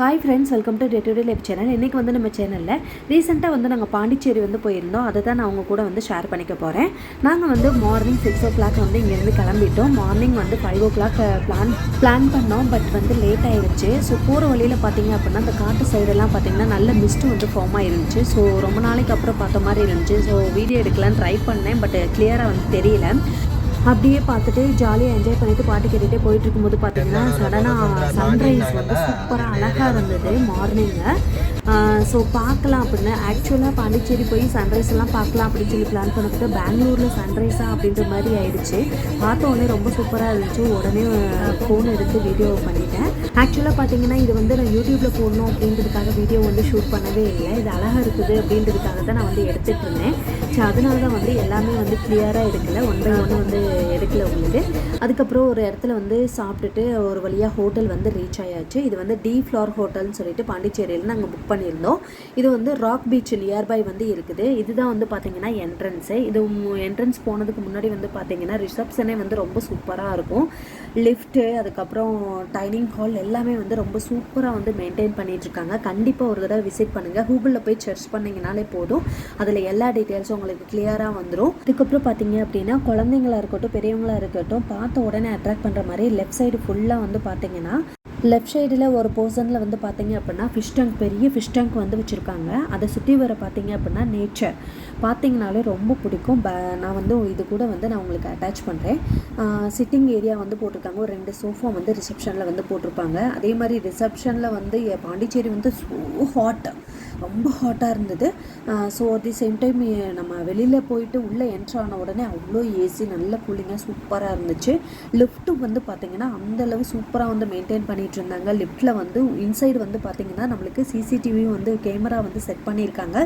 Hi friends welcome to day to day life channel இன்றைக்கி வந்து நம்ம சேனலில் ரீசெண்டாக வந்து நாங்கள் பாண்டிச்சேரி வந்து போயிருந்தோம். அதை தான் நான் அவங்க கூட வந்து ஷேர் பண்ணிக்க போகிறேன் நாங்கள் வந்து மார்னிங் சிக்ஸ் ஓ கிளாக் வந்து இங்கேருந்து கிளம்பிட்டோம். மார்னிங் வந்து five o'clock plan plan பண்ணோம். பட் வந்து லேட் ஆயிடுச்சு ஸோ போகிற வழியில் பார்த்தீங்க அப்படின்னா அந்த காட்டு சைடெல்லாம் பார்த்தீங்கன்னா நல்ல மிஸ்ட்டு வந்து ஃபார்ம் ஆயிருந்துச்சு. ஸோ ரொம்ப நாளைக்கு அப்புறம் பார்த்த மாதிரி இருந்துச்சு. ஸோ வீடியோ எடுக்கலான்னு ட்ரை பண்ணேன். பட் கிளியராக வந்து தெரியல. அப்படியே பார்த்துட்டு ஜாலியாக என்ஜாய் பண்ணிட்டு பாட்டு கேட்டுகிட்டே போயிட்டு இருக்கும்போது பார்த்தீங்கன்னா சடனாக சன்ரைஸ் வந்து சூப்பராக அழகாக இருந்தது மார்னிங்கில் ஸோ பார்க்கலாம் அப்படின்னு ஆக்சுவலாக பாண்டிச்சேரி போய் சன்ரைஸ் எல்லாம் பார்க்கலாம் அப்படின்னு சொல்லி பிளான் பண்ணிட்டு பெங்களூரில் சன்ரைஸா அப்படின்ற மாதிரி ஆயிடுச்சு. பார்த்த உடனே ரொம்ப சூப்பராக இருந்துச்சு. உடனே ஃபோன் எடுத்து வீடியோ பண்ணிட்டேன். ஆக்சுவலாக பார்த்தீங்கன்னா இது வந்து நான் யூடியூப்பில் போடணும் அப்படின்றதுக்காக வீடியோ வந்து ஷூட் பண்ணவே இல்லை. இது அழகாக இருக்குது அப்படின்றதுக்காக தான் நான் வந்து எடுத்துகிட்டு இருந்தேன். ஸோ அதனால தான் வந்து எல்லாமே வந்து கிளியராக எடுக்கலை. ஒன் பை ஒன்று வந்து எடுக்கல உங்களுக்கு. அதுக்கப்புறம் ஒரு இடத்துல வந்து சாப்பிட்டுட்டு ஒரு வழியாக ஹோட்டல் வந்து ரீச் ஆயாச்சு. இது வந்து டி ஃப்ளார் ஹோட்டல்னு சொல்லிட்டு பாண்டிச்சேரியில் நாங்கள் புக் பண்ணி பண்ணியிருந்தோம். இது வந்து ராக் பீச் நியர்பை வந்து இருக்குது. இதுதான் வந்து பார்த்தீங்கன்னா என்ட்ரன்ஸு இது என்ட்ரன்ஸ் போனதுக்கு முன்னாடி வந்து பார்த்தீங்கன்னா ரிசப்ஷனே வந்து ரொம்ப சூப்பராக இருக்கும். லிஃப்ட்டு அதுக்கப்புறம் டைனிங் ஹால் எல்லாமே வந்து ரொம்ப சூப்பராக வந்து மெயின்டைன் பண்ணிகிட்ருக்காங்க கண்டிப்பாக ஒரு தடவை விசிட் பண்ணுங்கள் கூகுளில் போய் சர்ச் பண்ணிங்கனாலே போதும். அதில் எல்லா டீட்டெயில்ஸும் உங்களுக்கு கிளியராக வந்துடும் அதுக்கப்புறம் பார்த்தீங்க அப்படின்னா குழந்தைங்களா இருக்கட்டும் பெரியவங்களா இருக்கட்டும் பார்த்த உடனே அட்ராக்ட் பண்ணுற மாதிரி லெஃப்ட் சைடு ஃபுல்லாக வந்து பார்த்தீங்கன்னா லெஃப்ட் சைடில் ஒரு போர்ஷனில் வந்து பார்த்தீங்க அப்படின்னா ஃபிஷ் டேங்க் பெரிய ஃபிஷ் டேங்க் வந்து வச்சுருக்காங்க. அதை சுற்றி வர பார்த்தீங்க அப்படின்னா நேச்சர் பார்த்தீங்கனாலே ரொம்ப பிடிக்கும். ப நான் வந்து இது கூட வந்து நான் உங்களுக்கு அட்டாச் பண்ணுறேன் சிட்டிங் ஏரியா வந்து போட்டிருக்காங்க. ஒரு ரெண்டு சோஃபா வந்து ரிசப்ஷனில் வந்து போட்டிருப்பாங்க. அதே மாதிரி ரிசப்ஷனில் வந்து பாண்டிச்சேரி வந்து ஸோ ஹாட் ரொம்ப ஹாட்டாக இருந்தது. So at the same time நம்ம வெளியில் போயிட்டு உள்ளே என்ட்ரு ஆன உடனே அவ்வளோ ஏசி நல்ல கூலிங்காக சூப்பராக இருந்துச்சு. லிஃப்ட்டும் வந்து பார்த்திங்கன்னா அந்தளவு சூப்பராக வந்து மெயின்டைன் பண்ணிகிட்டு இருந்தாங்க. லிஃப்ட்டில் வந்து இன்சைடு வந்து பார்த்திங்கன்னா நம்மளுக்கு சிசிடிவி வந்து கேமரா வந்து செட் பண்ணியிருக்காங்க.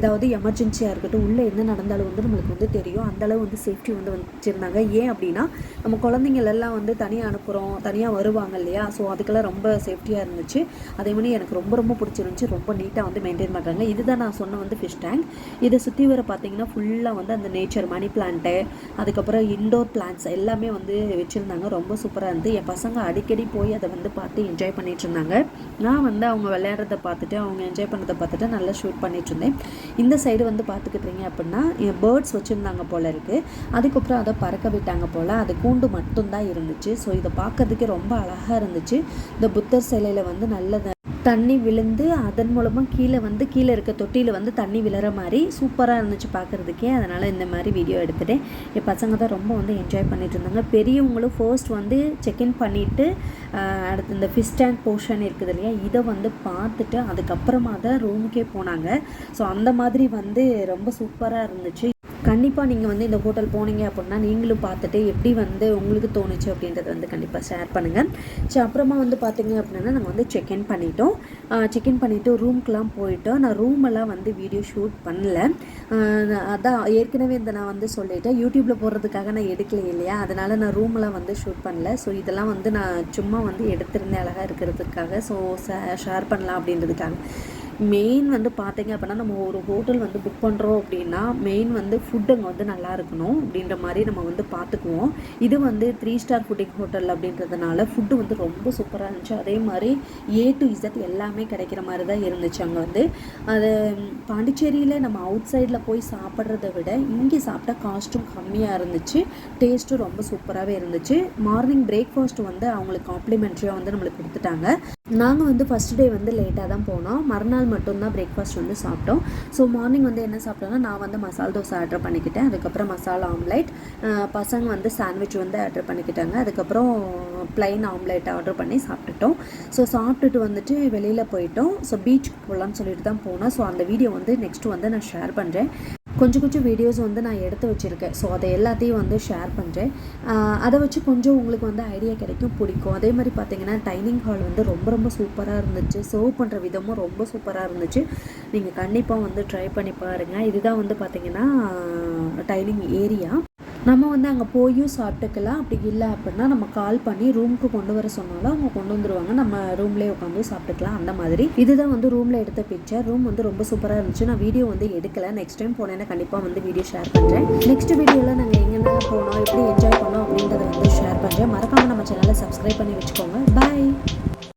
ஏதாவது எமர்ஜென்சியாக இருக்கட்டும் உள்ளே என்ன நடந்தாலும் வந்து நம்மளுக்கு வந்து தெரியும். அந்தளவு வந்து சேஃப்டி வந்து வச்சுருந்தாங்க. ஏன் அப்படின்னா நம்ம குழந்தைங்கள் எல்லாம் வந்து தனியாக அனுப்புகிறோம் தனியாக வருவாங்க இல்லையா? ஸோ அதுக்கெல்லாம் ரொம்ப சேஃப்டியாக இருந்துச்சு. அதே மாதிரி எனக்கு ரொம்ப ரொம்ப பிடிச்சிருந்துச்சு. ரொம்ப நீட்டாக வந்து மெயின்டைன் பண்ணுறாங்க இதுதான் நான் சொன்ன வந்து ஃபிஷ் டேங்க் இதை சுற்றி வர பார்த்தீங்கன்னா ஃபுல்லாக வந்து அந்த நேச்சர் மணி பிளான்ட்டு அதுக்கப்புறம் இண்டோர் பிளான்ட்ஸ் எல்லாமே வந்து வச்சுருந்தாங்க. ரொம்ப சூப்பராக இருந்து என் பசங்க அடிக்கடி போய் அதை வந்து பார்த்து என்ஜாய் பண்ணிட்டு இருந்தாங்க. நான் வந்து அவங்க விளையாடுறத பார்த்துட்டு அவங்க என்ஜாய் பண்ணுறதை பார்த்துட்டு நல்லா ஷூட் பண்ணிட்டு இருந்தேன். இந்த சைடு வந்து பார்த்துக்கிட்டீங்க அப்படின்னா பேர்ட்ஸ் வச்சுருந்தாங்க போல இருக்குது அதுக்கப்புறம் அதை பறக்க விட்டாங்க போல் அது கூண்டு மட்டும்தான் இருந்துச்சு. ஸோ இதை பார்க்கறதுக்கே ரொம்ப அழகாக இருந்துச்சு. இந்த புத்தர் சிலையில் வந்து நல்ல தண்ணி விழுந்து அதன் மூலமாக கீழே வந்து கீழே இருக்க தொட்டியில் வந்து தண்ணி விழுற மாதிரி சூப்பராக இருந்துச்சு பார்க்குறதுக்கே அதனால் இந்த மாதிரி வீடியோ எடுத்துகிட்டேன் என் பசங்க தான் ரொம்ப வந்து என்ஜாய் பண்ணிட்டு இருந்தாங்க. பெரியவங்களும் ஃபர்ஸ்ட் வந்து செக்இன் பண்ணிவிட்டு அடுத்து இந்த ஃபிஷ் டேங்க் போர்ஷன் இருக்குது இல்லையா இதை வந்து பார்த்துட்டு அதுக்கப்புறமா தான் ரூமுக்கே போனாங்க. ஸோ அந்த மாதிரி வந்து ரொம்ப சூப்பராக இருந்துச்சு. கண்டிப்பாக நீங்கள் வந்து இந்த ஹோட்டல் போனீங்க அப்படின்னா நீங்களும் பார்த்துட்டு எப்படி வந்து உங்களுக்கு தோணுச்சு அப்படின்றத வந்து கண்டிப்பாக ஷேர் பண்ணுங்கள் ஸோ அப்புறமா வந்து பார்த்தீங்க அப்படின்னா நாங்கள் வந்து செக்இன் பண்ணிட்டோம். செக்இன் பண்ணிவிட்டு ரூம்க்கெலாம் போயிட்டோம் நான் ரூமெல்லாம் வந்து வீடியோ ஷூட் பண்ணல. அதான் ஏற்கனவே இந்த நான் வந்து சொல்லிட்டேன். யூடியூப்பில் போடுறதுக்காக நான் எடுக்கல இல்லையா? அதனால் நான் ரூமெல்லாம் வந்து ஷூட் பண்ணல. ஸோ இதெல்லாம் வந்து நான் சும்மா வந்து எடுத்திருந்தேன் அழகாக இருக்கிறதுக்காக. ஸோ ஷேர் பண்ணலாம் அப்படின்றதுக்காக. மெயின் வந்து பார்த்தீங்க அப்படின்னா நம்ம ஒரு ஹோட்டல் வந்து புக் பண்ணுறோம் அப்படின்னா மெயின் வந்து ஃபுட் அங்கே வந்து நல்லா இருக்கணும் அப்படின்ற மாதிரி நம்ம வந்து பார்த்துக்குவோம் இது வந்து த்ரீ ஸ்டார் ஃபுட்டிங் ஹோட்டல் அப்படின்றதுனால ஃபுட்டு வந்து ரொம்ப சூப்பராக இருந்துச்சு. அதே மாதிரி ஏ டு இசட் எல்லாமே கிடைக்கிற மாதிரி தான் இருந்துச்சு அங்கே வந்து. அது பாண்டிச்சேரியில் நம்ம அவுட் சைடில் போய் சாப்பிட்றத விட இங்கே சாப்பிட்டா காஸ்ட்டும் கம்மியாக இருந்துச்சு. டேஸ்ட்டும் ரொம்ப சூப்பராகவே இருந்துச்சு. மார்னிங் பிரேக்ஃபாஸ்ட் வந்து அவங்களுக்கு காம்ப்ளிமெண்ட்ரியாக வந்து நம்மளுக்கு கொடுத்துட்டாங்க. நாங்கள் வந்து ஃபஸ்ட் டே வந்து லேட்டாக தான் போனோம். மறுநாள் மட்டும்தான் பிரேக்ஃபாஸ்ட் வந்து சாப்பிட்டோம். ஸோ மார்னிங் வந்து என்ன சாப்பிட்டோன்னா நான் வந்து மசால் தோசை ஆர்டர் பண்ணிக்கிட்டேன். அதுக்கப்புறம் மசாலா ஆம்லேட் பசங்க வந்து சாண்ட்விச் வந்து ஆர்டர் பண்ணிக்கிட்டாங்க. அதுக்கப்புறம் ப்ளைன் ஆம்லேட் ஆர்டர் பண்ணி சாப்பிட்டுட்டோம். ஸோ சாப்பிட்டுட்டு வந்துட்டு வெளியில் போயிட்டோம். ஸோ பீச்சுக்கு போகலான்னு சொல்லிட்டு தான் போனோம். ஸோ அந்த வீடியோ வந்து நெக்ஸ்ட் வந்து நான் ஷேர் பண்ணுறேன் கொஞ்சம் கொஞ்சம் வீடியோஸ் வந்து நான் எடுத்து வச்சுருக்கேன். ஸோ அதை எல்லாத்தையும் வந்து ஷேர் பண்ணுறேன் அதை வச்சு கொஞ்சம் உங்களுக்கு வந்து ஐடியா கிடைக்கும் பிடிக்கும். அதே மாதிரி பார்த்தீங்கன்னா டைனிங் ஹால் வந்து ரொம்ப ரொம்ப சூப்பராக இருந்துச்சு. சர்வ் பண்ணுற விதமும் ரொம்ப சூப்பராக இருந்துச்சு. நீங்கள் கண்டிப்பாக வந்து ட்ரை பண்ணி பாருங்கள் இதுதான் வந்து பார்த்தீங்கன்னா டைனிங் ஏரியா நம்ம வந்து அங்கே போயும் சாப்பிட்டுக்கலாம். அப்படி இல்லை அப்படின்னா நம்ம கால் பண்ணி ரூமுக்கு கொண்டு வர சொன்னாலும் அவங்க கொண்டு வந்துருவாங்க. நம்ம ரூம்லேயே உட்காந்து சாப்பிட்டுக்கலாம். அந்த மாதிரி. இதுதான் வந்து ரூமில் எடுத்த பிக்சர் ரூம் வந்து ரொம்ப சூப்பராக இருந்துச்சு. நான் வீடியோ வந்து எடுக்கல. நெக்ஸ்ட் டைம் போனேன்னா கண்டிப்பாக வந்து வீடியோ ஷேர் பண்ணுறேன் நெக்ஸ்ட் வீடியோவில் நாங்கள் எங்கென்னா போனோம் எப்படி என்ஜாய் பண்ணோம் அப்படின்றத வந்து ஷேர் பண்ணுறேன் மறக்காமல் நம்ம சேனலை சப்ஸ்கிரைப் பண்ணி வச்சுக்கோங்க. பாய்